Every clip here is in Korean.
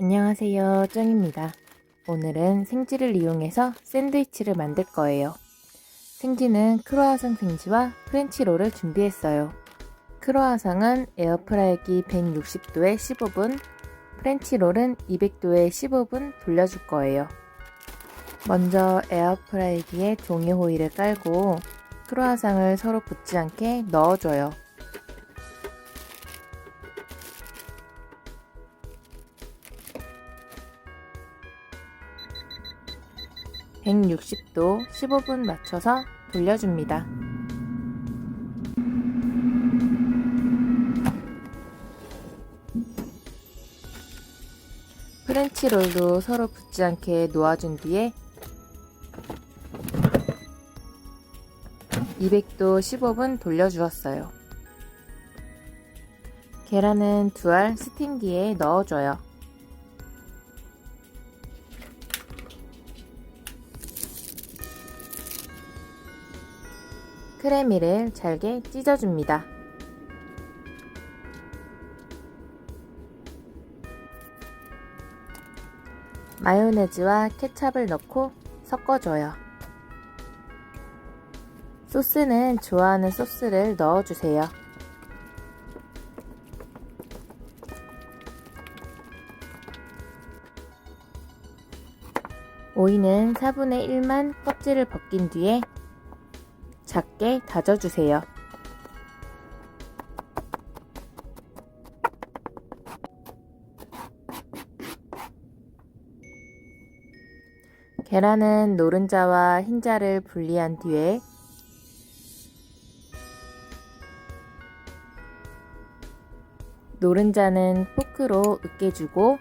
안녕하세요, 쫑입니다. 오늘은 생지를 이용해서 샌드위치를 만들 거예요. 생지는 크로아상 생지와 프렌치롤을 준비했어요. 크로아상은 에어프라이기 160도에 15분, 프렌치롤은 200도에 15분 돌려줄 거예요. 먼저 에어프라이기에 종이 호일을 깔고 크로아상을 서로 붙지 않게 넣어줘요. 160도 15분 맞춰서 돌려줍니다. 프렌치 롤도 서로 붙지 않게 놓아준 뒤에 200도 15분 돌려주었어요. 계란은 두 알 스팀기에 넣어줘요. 크래미를 잘게 찢어줍니다. 마요네즈와 케찹을 넣고 섞어줘요. 소스는 좋아하는 소스를 넣어주세요. 오이는 4분의 1만 껍질을 벗긴 뒤에 작게 다져주세요. 계란은 노른자와 흰자를 분리한 뒤에 노른자는 포크로 으깨주고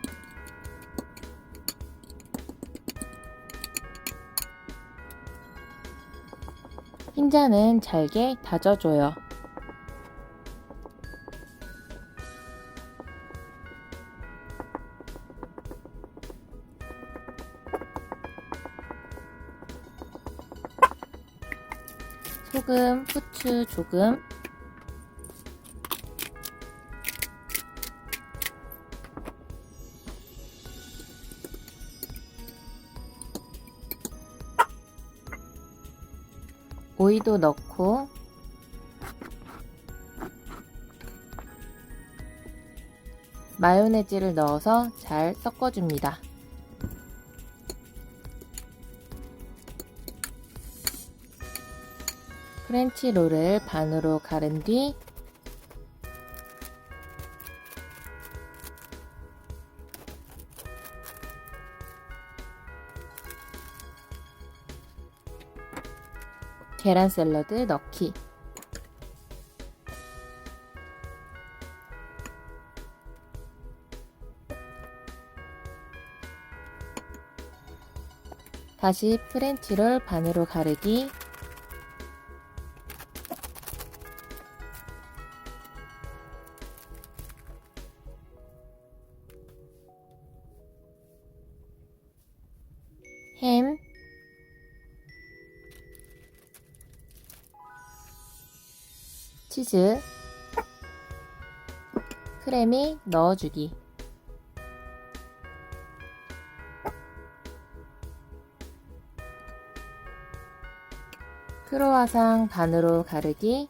흰자는 잘게 다져줘요. 소금, 후추 조금, 오이도 넣고 마요네즈를 넣어서 잘 섞어줍니다. 프렌치 롤을 반으로 가른 뒤 계란 샐러드 넣기. 다시 프렌치를 반으로 가르기. 햄 치즈, 크래미 넣어주기. 크로와상 반으로 가르기.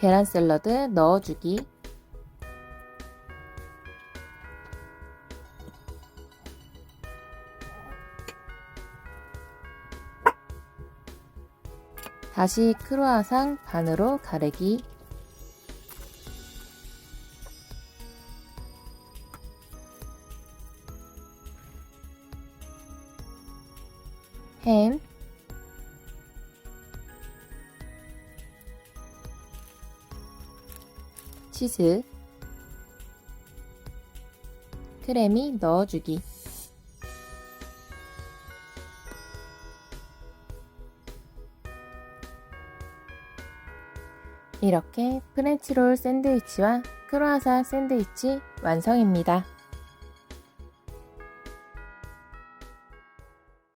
계란 샐러드 넣어주기. 다시 크로아상 반으로 가르기. 햄. 치즈. 크래미 넣어주기 이렇게 프렌치롤 샌드위치와 크로아상 샌드위치 완성입니다.